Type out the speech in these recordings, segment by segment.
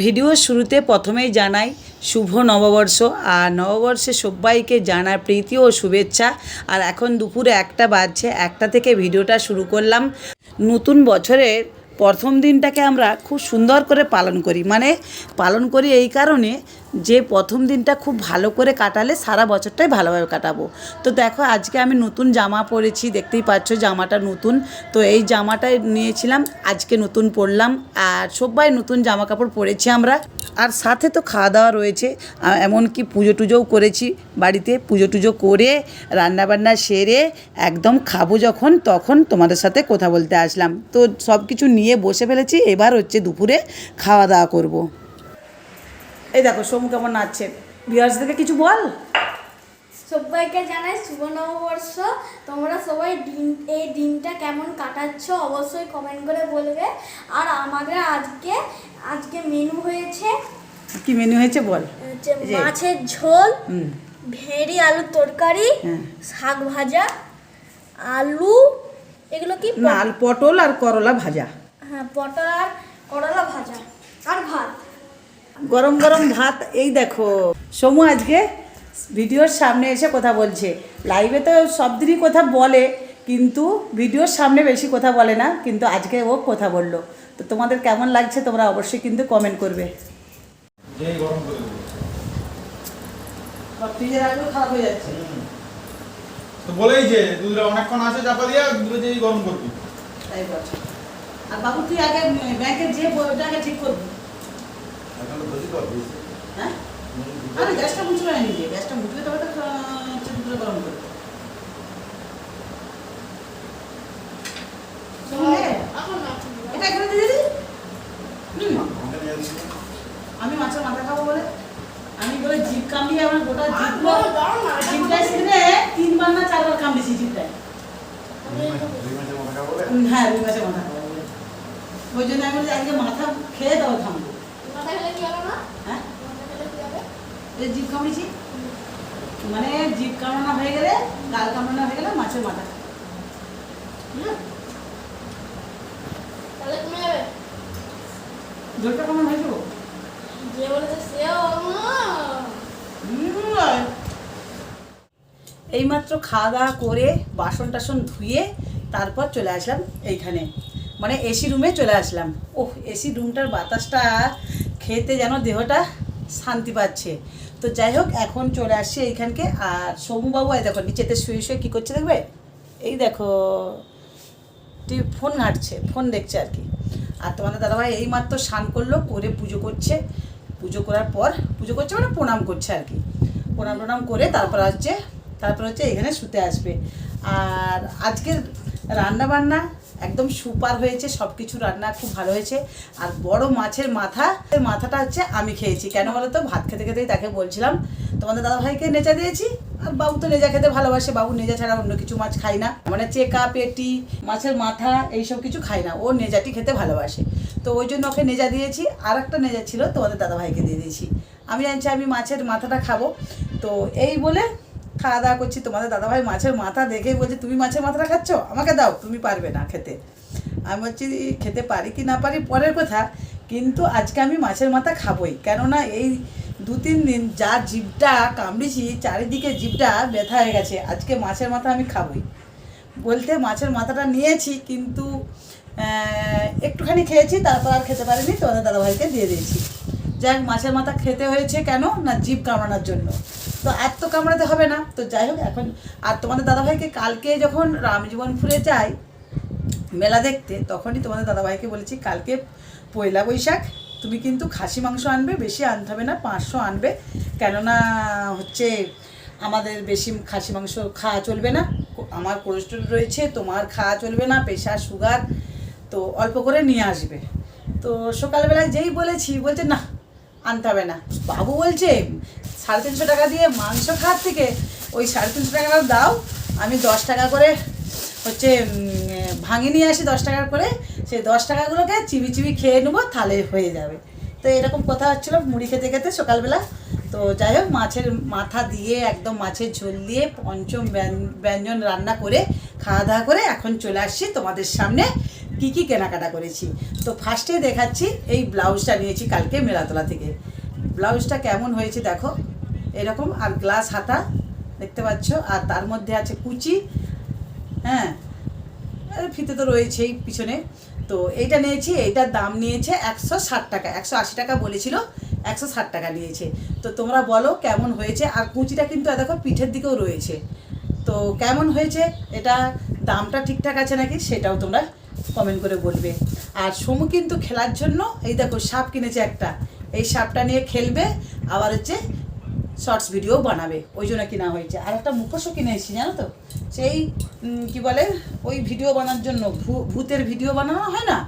ভিডিওর শুরুতে প্রথমেই জানাই শুভ নববর্ষ আর নববর্ষে সবাইকে জানার প্রীতি ও শুভেচ্ছা। আর এখন দুপুরে একটা বাজছে, একটা থেকে ভিডিওটা শুরু করলাম। নতুন বছরের প্রথম দিনটাকে আমরা খুব সুন্দর করে পালন করি। মানে পালন করি এই কারণে যে প্রথম দিনটা খুব ভালো করে কাটালে সারা বছরটাই ভালোভাবে কাটাবো। তো দেখো, আজকে আমি নতুন জামা পরেছি, দেখতেই পাচ্ছ জামাটা নতুন। তো এই জামাটাই নিয়েছিলাম, আজকে নতুন পরলাম, আর সবাই নতুন জামা কাপড় পরেছি আমরা। আর সাথে তো খাওয়া দাওয়া রয়েছে এমনকি পুজো টুজোও করেছি বাড়িতে পুজো টুজো করে, রান্নাবান্না সেরে একদম খাব যখন, তখন তোমাদের সাথে কথা বলতে আসলাম। তো সব কিছু নিয়ে বসে ফেলেছি, এবার হচ্ছে দুপুরে খাওয়া দাওয়া করব। এই দেখো সোম কেমন নাচছে? বিহার্সদেরকে কিছু বল? সবাইকে জানাই শুভ নববর্ষ। তোমরা সবাই দিন এই দিনটা কেমন কাটাচ্ছ অবশ্যই কমেন্ট করে বলবে। আর আমাদের আজকে আজকে মেনু হয়েছে কি মেনু হয়েছে বল? মাছের ঝোল ভেড়ি আলুর তরকারি হ্যাঁ। শাক ভাজা আলু এগুলো কি? নাল পটল আর করলা ভাজা। হ্যাঁ পটল আর করলা ভাজা আর ভাত। গরম গরম ভাত এই দেখো। সমু আজকে ভিডিওর সামনে এসে কথা বলছে। লাইভে তো সব দিনই কথা বলে কিন্তু ভিডিওর সামনে বেশি কথা বলে না কিন্তু আজকে ও কথা বলল। তো তোমাদের কেমন লাগছে তোমরা অবশ্যই কিন্তু কমেন্ট করবে। খারাপ হয়ে যাচ্ছে। তো বলেই যে দুধটা অনেকক্ষণ আছে চাপা দিয়ে দুধে যেই গরম করবি। তাই বলছে আর বাবু তুই আগে ব্যাংকে যে আগে ঠিক করবি। হ্যাঁ? আরে গ্যাসটা মুছবে না নিজে গ্যাসটা মুছবে তবে তো আহ, গরম করবে এটা এখানে দিয়ে দিবি? আমি মাছের মাথা খাব বলে। আমি বলে জিভ কামড়িয়ে আমার গোটা জিভ জিভটায় সেদিনে তিনবার না চারবার কামড়েছি জিভটায় হ্যাঁ রুই মাছের মাথা খাব বলে। ওই জন্য আমি বলি আজকে মাথা খেয়ে হবে না হ্যাঁ? কামড়েছি? মানে জিভ কামড়ানো হয়ে গেলে গাল কামড়ানো হয়ে গেলে মাছের মাথা। কেমন হয়েছে যে বলেছে সেও এইমাত্র খাওয়া দাওয়া করে বাসন টাসন ধুয়ে তারপর চলে আসলাম এইখানে। মানে এসি রুমে চলে আসলাম। ওহ এসি রুমটার বাতাসটা খেতে যেন দেহটা শান্তি পাচ্ছে। তো যাই হোক এখন চলে আসছি এইখানকে। আর সোমুবাবু এই দেখো, নিচেতে শুয়ে শুয়ে কী করছে দেখবে? এই দেখো টিভি ফোন ঘাঁটছে, ফোন দেখছে আর কি। আর তোমাদের দাদাভাই এইমাত্র স্নান করল, করে পুজো করছে। পুজো করার পর, পুজো করছে মানে প্রণাম করছে আর কি। প্রণাম প্রণাম করে তারপর হচ্ছে তারপর হচ্ছে এখানে শুতে আসবে। আর আজকের রান্না বান্না একদম সুপার হয়েছে সব কিছু রান্না খুব ভালো হয়েছে। আর বড় মাছের মাথা মাথাটা হচ্ছে আমি খেয়েছি। কেন বলো তো ভাত খেতে খেতেই তাকে বলছিলাম, তোমাদের দাদাভাইকে নেচা দিয়েছি? আর বাবু তো নেজা খেতে ভালোবাসে, বাবু নেজা ছাড়া অন্য কিছু মাছ খায় না। মানে চেকা, পেটি, মাছের মাথা, এইসব কিছু খায় না। ও নেজাটি খেতে ভালোবাসে। তো ওই জন্য ওকে নেজা দিয়েছি। আর একটা নেজা ছিল তোমাদের দাদাভাইকে দিয়ে দিয়েছি। আমি জানছি আমি মাছের মাথাটা খাব। তো এই বলে খাওয়া দাওয়া করছি, তোমাদের দাদাভাই মাছের মাথা দেখেই বলছে, তুমি মাছের মাথাটা খাচ্ছ? আমাকে দাও, তুমি পারবে না খেতে। আমি বলছি, খেতে পারি কি না পারি, পরের কথা। কিন্তু আজকে আমি মাছের মাথা খাবই। কেননা এই দু তিন দিন যা জিভটা কামড়েছি, চারিদিকে জিভটা ব্যথা হয়ে গেছে। আজকে মাছের মাথা আমি খাবই। বলতে মাছের মাথাটা নিয়েছি, কিন্তু একটুখানি খেয়েছি, তারপর আর খেতে পারিনি, তোমাদের দাদাভাইকে দিয়ে দিয়েছি। যাই মাছের মাথা খেতে হয়েছে কেন? না, জিভ কামড়ানোর জন্য। তো আর তো কামড়াতে হবে না। তো যাই হোক, এখন আর তোমাদের দাদাভাইকে কালকে যখন রামজীবনপুরে যাই মেলা দেখতে, তখনই তোমাদের দাদাভাইকে বলেছি, কালকে পয়লা বৈশাখ তুমি কিন্তু খাসি মাংস আনবে, বেশি আনতে হবে না, পাঁচশো আনবে। কেননা হচ্ছে আমাদের বেশি খাসি মাংস খাওয়া চলবে না। আমার কোলেস্ট্রল রয়েছে, তোমার খাওয়া চলবে না, প্রেশার, সুগার, তো অল্প করে নিয়ে আসবে। তো সকালবেলায় যেই বলেছি, বলছে, না, আনতে হবে না। বাবু বলছে সাড়ে তিনশো টাকা দিয়ে মাংস খাওয়ার থেকে ওই সাড়ে তিনশো টাকাটা দাও। আমি দশ টাকা করে হচ্ছে ভাঙে নিয়ে আসি দশ টাকা করে। সেই দশ টাকাগুলোকে চিবি চিবি খেয়ে নেব, তাহলে হয়ে যাবে। তো এরকম কথা হচ্ছিল, মুড়ি খেতে খেতে সকালবেলা। তো যাই হোক, মাছের মাথা দিয়ে, একদম মাছের ঝোল দিয়ে, পঞ্চম ব্যঞ্জন রান্না করে খাওয়া দাওয়া করে এখন চলে আসছি তোমাদের সামনে কি কি কেনাকাটা করেছি। তো ফার্স্টে দেখাচ্ছি এই ব্লাউজটা নিয়েছি কালকে মেলাতলা থেকে। ব্লাউজটা কেমন হয়েছে দেখো। এরকম, আর গ্লাস হাতা, দেখতে পাচ্ছ? আর তার মধ্যে আছে কুচি হ্যাঁ? ফিতে তো রয়েছেই পিছনে। তো এইটা নিয়েছি, এইটার দাম নিয়েছে একশো ষাট টাকা, একশো আশি টাকা বলেছিল, একশো ষাট টাকা নিয়েছে। তো তোমরা বলো কেমন হয়েছে, আর কুচিটা কিন্তু দেখো, পিঠের দিকেও রয়েছে। তো কেমন হয়েছে, এটা দামটা ঠিকঠাক আছে নাকি, সেটাও তোমরা কমেন্ট করে বলবে। আর সমু কিন্তু খেলার জন্য, এই দেখো, সাপ কিনেছে একটা। এই সাপটা নিয়ে খেলবে, আবার হচ্ছে শর্টস ভিডিও বানাবে ওই জন্য কিনা হয়েছে। আর একটা মুখোশও কিনে এসেছি জানো তো? সেই কি বলে ওই ভিডিও বানার জন্য ভূতের ভিডিও বানানো হয় না?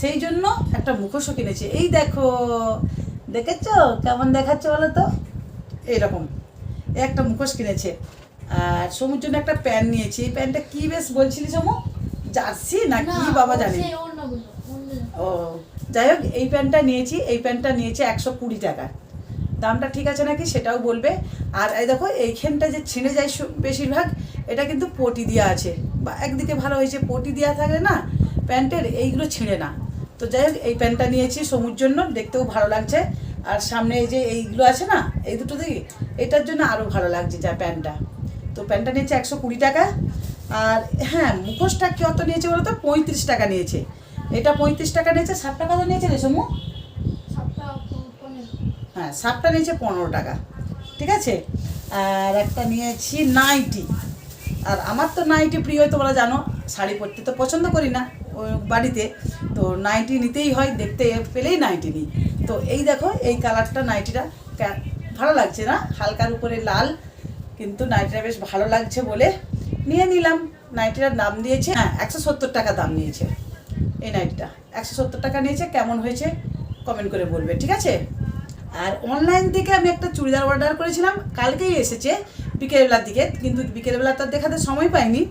সেই জন্য একটা মুখোশও কিনেছি। এই দেখো দেখেছ? কেমন দেখাচ্ছে বলো তো? এইরকম এই একটা মুখোশ কিনেছে। আর সমুর জন্য একটা প্যান্ট নিয়েছি। এই প্যান্টটা কি বেশ বলছিলি সমু? জার্সি না কি বাবা জানে? ও যাই হোক এই প্যান্টটা নিয়েছি। এই প্যান্টটা নিয়েছি একশো কুড়ি টাকা। দামটা ঠিক আছে নাকি সেটাও বলবে। আর এই দেখো, এইখানটা যে ছিঁড়ে যায় বেশিরভাগ, এটা কিন্তু পটি দেওয়া আছে। বা একদিকে ভালো হয়েছে, পটি দেওয়া থাকলে না, প্যান্টের এইগুলো ছিঁড়ে না। তো যাই হোক, এই প্যান্টটা নিয়েছি সমুর জন্য, দেখতেও ভালো লাগছে। আর সামনে এই যে এইগুলো আছে না, এই দুটো দেখি, এটার জন্য আরও ভালো লাগছে যা প্যান্টটা। তো প্যান্টটা নিয়েছে একশো কুড়ি টাকা। আর হ্যাঁ মুখোশটা কত নিয়েছে বলো তো? পঁয়ত্রিশ টাকা নিয়েছে। এটা পঁয়ত্রিশ টাকা নিয়েছে, ষাট টাকা তো নিয়েছে রে সমু। হ্যাঁ সাপটা নিয়েছে পনেরো টাকা। ঠিক আছে? আর একটা নিয়েছি নাইটি। আর আমার তো নাইটি প্রিয় তোমরা জানো, শাড়ি পরতে তো পছন্দ করি না বাড়িতে। তো নাইটি নিতেই হয়, দেখতে পেলেই নাইটি নিই। তো এই দেখো, এই কালারটা নাইটিটা। ভালো লাগছে না? হালকার উপরে লাল, কিন্তু নাইটিটা বেশ ভালো লাগছে বলে নিয়ে নিলাম। নাইটিটার দাম দিয়েছে হ্যাঁ একশো সত্তর টাকা দাম নিয়েছে। এই নাইটিটা। একশো সত্তর টাকা নিয়েছে, কেমন হয়েছে? কমেন্ট করে বলবে, ঠিক আছে? আর অনলাইন থেকে আমি একটা চুড়িদার অর্ডার করেছিলাম কালকেই এসেছে বিকেলবেলার দিকে কিন্তু বিকেলবেলা তার দেখাতে সময় পাইনি।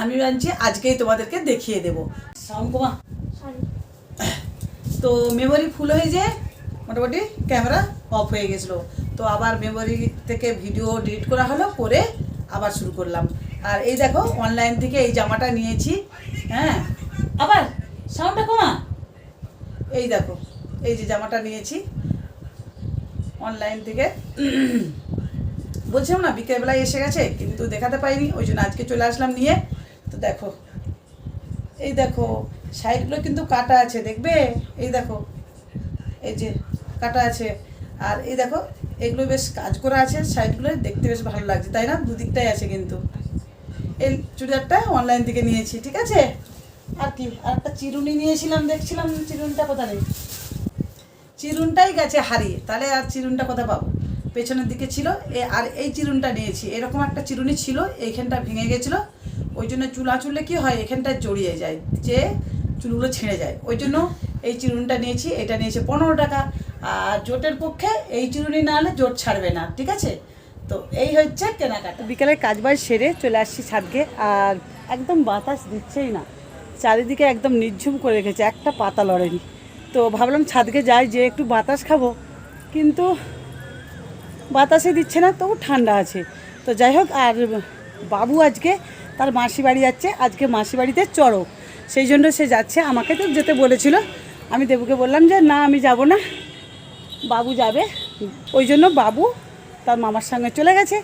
আমি ভাবছি আজকেই তোমাদেরকে দেখিয়ে দেবো। Sound Sorry. তো মেমোরি ফুল হয়ে যায় মোটামুটি ক্যামেরা অফ হয়ে গেছিল। তো আবার মেমোরি থেকে ভিডিও ডিলিট করা হলো করে আবার শুরু করলাম। আর এই দেখো অনলাইন থেকে এই জামাটা নিয়েছি হ্যাঁ। আবার সাউন্ডটা কমা এই দেখো এই যে জামাটা নিয়েছি। অনলাইন থেকে। বলছিলাম না, বিকেলবেলায় এসে গেছে, কিন্তু দেখাতে পাইনি, ওই জন্য আজকে চলে আসলাম নিয়ে। তো দেখো, এই দেখো সাইডগুলো কিন্তু কাটা আছে, দেখবে? এই দেখো, এই যে কাটা আছে। আর এই দেখো, এগুলো বেশ কাজ করা আছে সাইডগুলো দেখতে বেশ ভালো লাগছে, তাই না? দুদিকটাই আছে কিন্তু। এই চুড়িদারটা অনলাইন থেকে নিয়েছি, ঠিক আছে? আর কি, আর একটা চিরুনি নিয়েছিলাম, দেখছিলাম চিরুনিটা কোথায়? চিরুনটাই গেছে হারিয়ে। তাহলে আর চিরুনটা কোথায় পাবো? পেছনের দিকে ছিল আর এই চিরুনটা নিয়েছি। এরকম একটা চিরুনি ছিল, এইখানটা ভেঙে গেছিল। ওই জন্য চুলা চুললে কি হয় এখানটা জড়িয়ে যায়, যে চুলগুলো ছিঁড়ে যায়। ওই জন্য এই চিরুনটা নিয়েছি, এটা নিয়েছে পনেরো টাকা। আর জোটের পক্ষে এই চিরুনি না হলে জোট ছাড়বে না, ঠিক আছে? তো এই হচ্ছে কেনাকাটা। কাজ বাজ সেরে চলে আসছি ছাদকে, আর একদম বাতাস দিচ্ছেই না। চারিদিকে একদম নির্ঝুম করে রেখেছে, একটা পাতা লড়েনি। তো ভাবলাম ছাদকে যাই যে একটু বাতাস খাব। কিন্তু বাতাসে দিচ্ছে না, তবু ঠান্ডা আছে। তো যাই হোক, আর বাবু আজকে তার মাসি বাড়ি যাচ্ছে, আজকে মাসি বাড়িতে চড়ো। সেই জন্য সে যাচ্ছে আমাকে তো যেতে বলেছিল। আমি দেবুকে বললাম যে, না, আমি যাব না। বাবু যাবে। ওই জন্য বাবু তার মামার সঙ্গে চলে গেছে।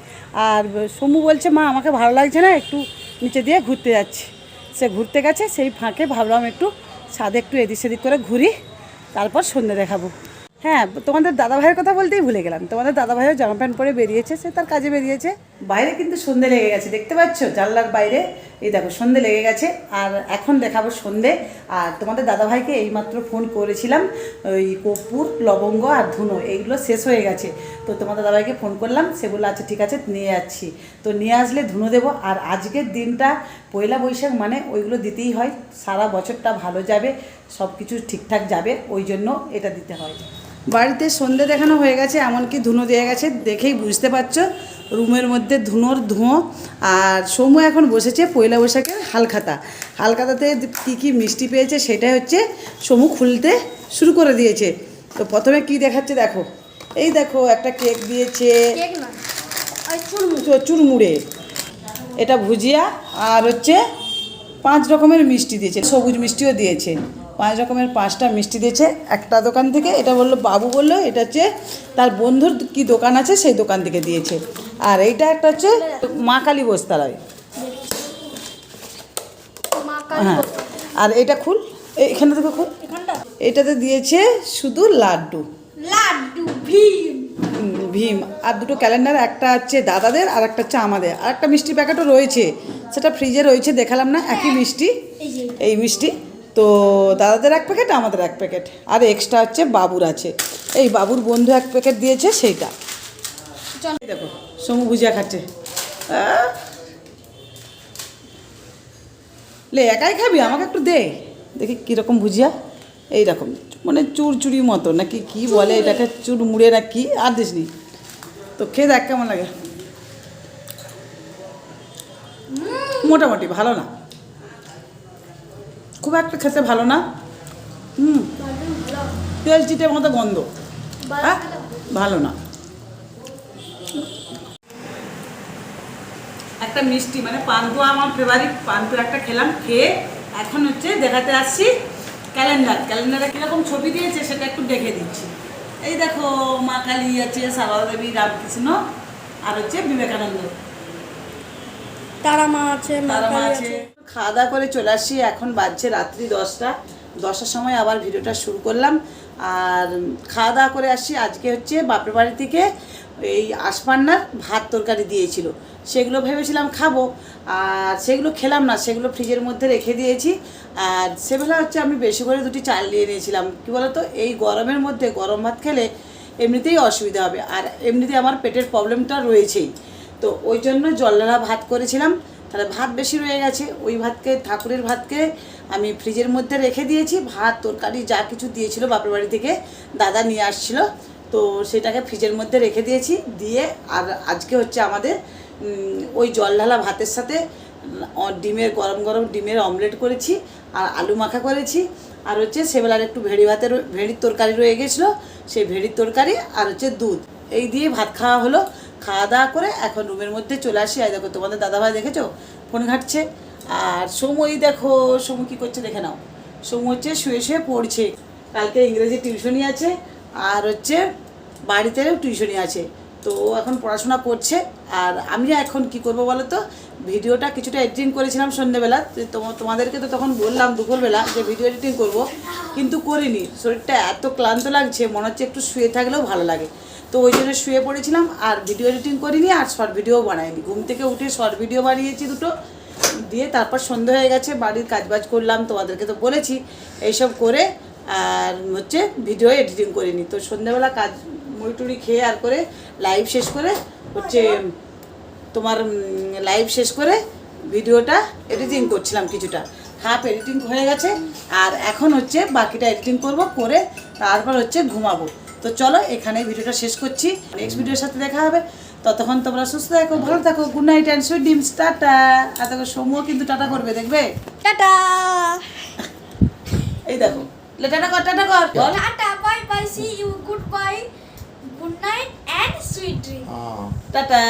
আর সমু বলছে, মা, আমাকে ভালো লাগছে না, একটু নিচে দিয়ে ঘুরতে যাচ্ছি। সে ঘুরতে গেছে, সেই ফাঁকে ভাবলাম একটু ছাদে একটু এদিক সেদিক করে ঘুরি। তারপর সন্ধ্যে দেখাবো। হ্যাঁ তোমাদের দাদা ভাইয়ের কথা বলতেই ভুলে গেলাম। তোমাদের দাদা ভাইও জামা প্যান্ট পরে বেরিয়েছে, সে তার কাজে বেরিয়েছে। বাইরে কিন্তু সন্ধে লেগে গেছে, দেখতে পাচ্ছ? জানলার বাইরে, এই দেখো, সন্ধে লেগে গেছে। আর এখন দেখাবো সন্ধে। আর তোমাদের দাদাভাইকে এইমাত্র ফোন করেছিলাম, ওই কর্পূর, লবঙ্গ আর ধুনো, এইগুলো শেষ হয়ে গেছে। তো তোমাদের দাদাভাইকে ফোন করলাম, সে বলল আচ্ছা ঠিক আছে, নিয়ে যাচ্ছি। তো নিয়ে আসলে ধুনো দেবো। আর আজকের দিনটা পয়লা বৈশাখ মানে ওইগুলো দিতেই হয়। সারা বছরটা ভালো যাবে সব কিছু ঠিকঠাক যাবে, ওই জন্য এটা দিতে হয়। বাড়িতে সন্ধে দেখানো হয়ে গেছে এমনকি ধুনো দেওয়া গেছে দেখেই বুঝতে পারছ। রুমের মধ্যে ধুনোর ধুঁয়ো আর সমু এখন বসেছে পয়লা বৈশাখের হালখাতা। হালখাতাতে কী কী মিষ্টি পেয়েছে সেটাই হচ্ছে সমু খুলতে শুরু করে দিয়েছে। তো প্রথমে কি দেখাচ্ছে দেখো। এই দেখো একটা কেক দিয়েছে। চুরমুড়ে। এটা ভুজিয়া আর হচ্ছে পাঁচ রকমের মিষ্টি দিয়েছে সবুজ মিষ্টিও দিয়েছে। পাঁচ রকমের পাঁচটা মিষ্টি দিয়েছে। একটা দোকান থেকে এটা বলল বাবু বলল এটা হচ্ছে তার বন্ধুর কি দোকান আছে সেই দোকান থেকে দিয়েছে। আর এইটা একটা হচ্ছে মা কালী বস্তালয় হ্যাঁ। আর এটা খুল এখানে থেকে খুল। এটাতে দিয়েছে শুধু লাড্ডু। লাড্ডু ভীম। ভীম। আর দুটো ক্যালেন্ডার একটা হচ্ছে দাদাদের আর একটা হচ্ছে আমাদের। আর একটা মিষ্টি প্যাকেটও রয়েছে। সেটা ফ্রিজে রয়েছে দেখালাম না একই মিষ্টি। এই মিষ্টি। তো দাদাদের এক প্যাকেট আমাদের এক প্যাকেট আর এক্সট্রা হচ্ছে বাবুর আছে। এই বাবুর বন্ধু এক প্যাকেট দিয়েছে সেইটা। দেখো, সমু ভুজিয়া খাচ্ছে। লে, একাই খাবি? আমাকে একটু দে। দেখি কীরকম ভুজিয়া। এইরকম মানে চুরচুরি মতো, নাকি কি বলে এটাকে? চুর মুড়ে না কি? আর দিস নি। তো খেয়ে দেখ কেমন লাগে। মোটামুটি, ভালো না? খুব একটা খেতে ভালো না। হুম। তেল চিটের মতো গন্ধ। হ্যাঁ? ভালো না। একটা মিষ্টি মানে পান্তুয়া আমার ফেভারিট পান্তুয়া একটা খেলাম খেয়ে এখন হচ্ছে দেখাতে আসছি ক্যালেন্ডার। ক্যালেন্ডারে কীরকম ছবি দিয়েছে সেটা একটু দেখে দিচ্ছি। এই দেখো মা কালী আছে সারদা দেবী রামকৃষ্ণ আর হচ্ছে বিবেকানন্দ। তারা মা আছে তারা মা আছে। খাওয়া দাওয়া করে চলে আসছি এখন বাজছে রাত্রি দশটা। দশটার সময় আবার ভিডিওটা শুরু করলাম। আর খাওয়া দাওয়া করে আসছি আজকে হচ্ছে বাপের বাড়ি থেকে এই আশপান্নার ভাত তরকারি দিয়েছিল। সেগুলো ভেবেছিলাম খাব। আর সেগুলো খেলাম না, সেগুলো ফ্রিজের মধ্যে রেখে দিয়েছি। আর সেবেলা হচ্ছে আমি বেশি করে দুটি চাল নিয়ে নিয়েছিলাম। কী বলতো? এই গরমের মধ্যে গরম ভাত খেলে এমনিতেই অসুবিধা হবে। আর এমনিতেই আমার পেটের প্রবলেমটা রয়েছেই। তো ওই জন্য জলঢালা ভাত করেছিলাম। তাহলে ভাত বেশি রয়ে গেছে। ওই ভাতকে, ঠাকুরের ভাতকে আমি ফ্রিজের মধ্যে রেখে দিয়েছি। ভাত, তরকারি যা কিছু দিয়েছিল বাপের বাড়ি থেকে দাদা নিয়ে আসছিল। তো সেটাকে ফ্রিজের মধ্যে রেখে দিয়েছি। দিয়ে আর আজকে হচ্ছে আমাদের ওই জলঢালা ভাতের সাথে ডিমের, গরম গরম ডিমের অমলেট করেছি আর আলু মাখা করেছি। আর হচ্ছে সেবেলার একটু ভেড়ি ভাতের, ভেড়ির তরকারি রয়ে গেছিল। সেই ভেড়ির তরকারি আর হচ্ছে দুধ। এই দিয়ে ভাত খাওয়া হলো। খাওয়া দাওয়া করে এখন রুমের মধ্যে চলে আসি। আর দেখো, তোমাদের দাদাভাই দেখেছ? ফোন ঘাটছে। আর সময় দেখো সমু কী করছে দেখে নাও। সমু হচ্ছে শুয়ে শুয়ে পড়ছে। কালকে ইংরেজি টিউশনই আছে, আর হচ্ছে বাড়িতেও টিউশনই আছে। তো এখন পড়াশোনা করছে, আর আমি এখন কি করব বলো তো? ভিডিওটা কিছুটা এডিটিং করেছিলাম সন্ধ্যেবেলা তোমাদেরকে তো তখন বললাম দুপুরবেলা যে ভিডিও এডিটিং করব, কিন্তু করিনি। শরীরটা এত ক্লান্ত লাগছে, মনে হচ্ছে একটু শুয়ে থাকলেও ভালো লাগে। তো ওই জন্য শুয়ে পড়েছিলাম, আর ভিডিও এডিটিং করিনি, আর শর্ট ভিডিও বানাইনি। ঘুম থেকে উঠে শর্ট ভিডিও বানিয়েছি দুটো, দিয়ে তারপর সন্ধে হয়ে গেছে, বাড়ির কাজবাজ করলাম, তোমাদেরকে তো বলেছি, এইসব করে, আর হচ্ছে ভিডিও এডিটিং করিনি। তো সন্ধ্যেবেলা কাজ, মুড়ি টুড়ি খেয়ে আর করে লাইভ শেষ করে, হচ্ছে তোমার লাইভ শেষ করে ভিডিওটা এডিটিং করছিলাম কিছুটা। হাফ এডিটিং হয়ে গেছে আর এখন হচ্ছে বাকিটা এডিটিং করব করে তারপর হচ্ছে ঘুমাবো। তো চলো এখানে ভিডিওটা শেষ করছি। নেক্সট ভিডিওর সাথে দেখা হবে। ততক্ষণ তোমরা সুস্থ থাকো ভালো থাকো good night and sweet dreams tata. আর দেখো সমুও কিন্তু টাটা করবে দেখবে? টাটা। এই দেখো লে টাটা কর টাটা কর বল। Tata bye bye see you good bye good night and sweet dream tata.